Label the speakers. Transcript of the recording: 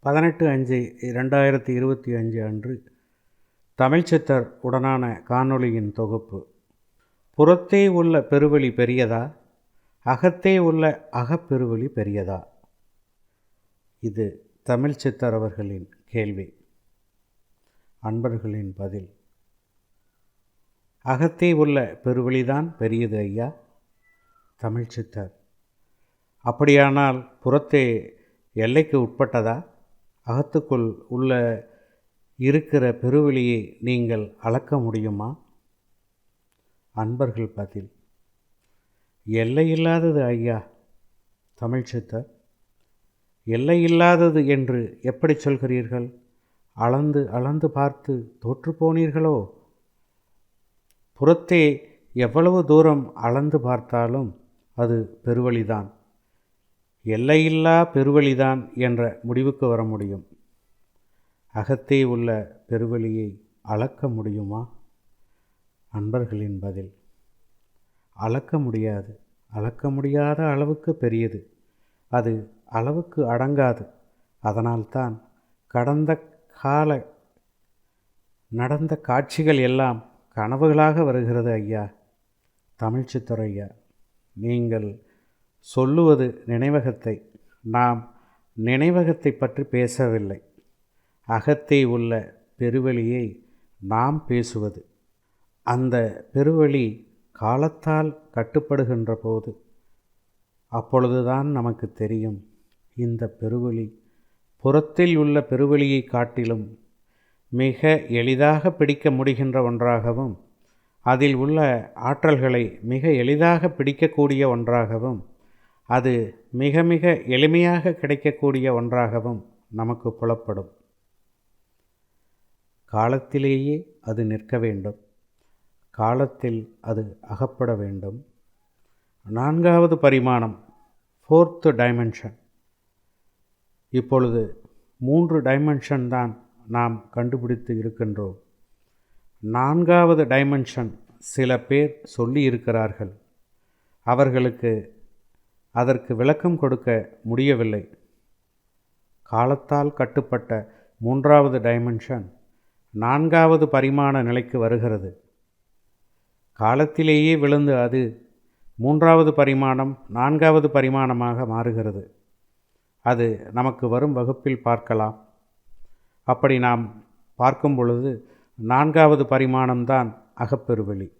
Speaker 1: பதினெட்டு அஞ்சு ரெண்டாயிரத்தி இருபத்தி அஞ்சு அன்று தமிழ்ச்சித்தர் உடனான காணொளியின் தொகுப்பு. புறத்தே உள்ள பெருவெளி பெரியதா? அகத்தே உள்ள அகப்பெருவெளி பெரியதா? இது தமிழ்ச்சித்தர் அவர்களின் கேள்வி. அன்பர்களின் பதில். அகத்தே உள்ள பெருவெளிதான் பெரியது ஐயா? தமிழ்ச்சித்தர் அப்படியானால் புறத்தே எல்லைக்கு உட்பட்டதா? அகத்துக்குள் உள்ள இருக்கிற பெருவெளியை நீங்கள் அளக்க முடியுமா? அன்பர்கள் பதில் எல்லையில்லாதது ஐயா தமிழ்ச்சித்தர் எல்லையில்லாதது என்று எப்படி சொல்கிறீர்கள்? அளந்து அளந்து பார்த்து தோற்று போனீர்களோ? புறத்தே எவ்வளவு தூரம் அளந்து பார்த்தாலும் அது பெருவழிதான் எல்லையில்லா பெருவழிதான் என்ற முடிவுக்கு வர முடியும். அகத்தே உள்ள பெருவழியை அளக்க முடியுமா? அன்பர்களின் பதில் அளக்க முடியாது. அளக்க முடியாத அளவுக்கு பெரியது. அது அளவுக்கு அடங்காது. அதனால்தான் கடந்த கால நடந்த காட்சிகள் எல்லாம் கனவுகளாக வருகிறது ஐயா. தமிழ்ச்சித்துறை ஐயா நீங்கள் சொல்லுவது நினைவகத்தை. நாம் நினைவகத்தை பற்றி பேசவில்லை. அகத்தே உள்ள பெருவெளியை நாம் பேசுவது. அந்த பெருவெளி காலத்தால் கட்டுப்படுகின்ற போது அப்பொழுதுதான் நமக்கு தெரியும். இந்த பெருவெளி புறத்தில் உள்ள பெருவெளியை காட்டிலும் மிக எளிதாக பிடிக்க முடிகின்ற ஒன்றாகவும் அதில் உள்ள ஆற்றல்களை மிக எளிதாக பிடிக்கக்கூடிய ஒன்றாகவும் அது மிக மிக எளிமையாக கிடைக்கக்கூடிய ஒன்றாகவும் நமக்கு புலப்படும். காலத்திலேயே அது நிற்க வேண்டும். காலத்தில் அது அகப்பட வேண்டும். நான்காவது பரிமாணம் ஃபோர்த்து டைமென்ஷன் இப்பொழுது மூன்று டைமென்ஷன் தான் நாம் கண்டுபிடித்து இருக்கின்றோம். நான்காவது டைமென்ஷன் சில பேர் சொல்லி இருக்கிறார்கள். அவர்களுக்கு அதற்கு விளக்கம் கொடுக்க முடியவில்லை. காலத்தால் கட்டுப்பட்ட மூன்றாவது டைமென்ஷன் நான்காவது பரிமாண நிலைக்கு வருகிறது. காலத்திலேயே விழுந்து அது மூன்றாவது பரிமாணம் நான்காவது பரிமாணமாக மாறுகிறது. அது நமக்கு வரும் வகுப்பில் பார்க்கலாம். அப்படி நாம் பார்க்கும் பொழுது நான்காவது பரிமாணம்தான் அகப்பெருவெளி.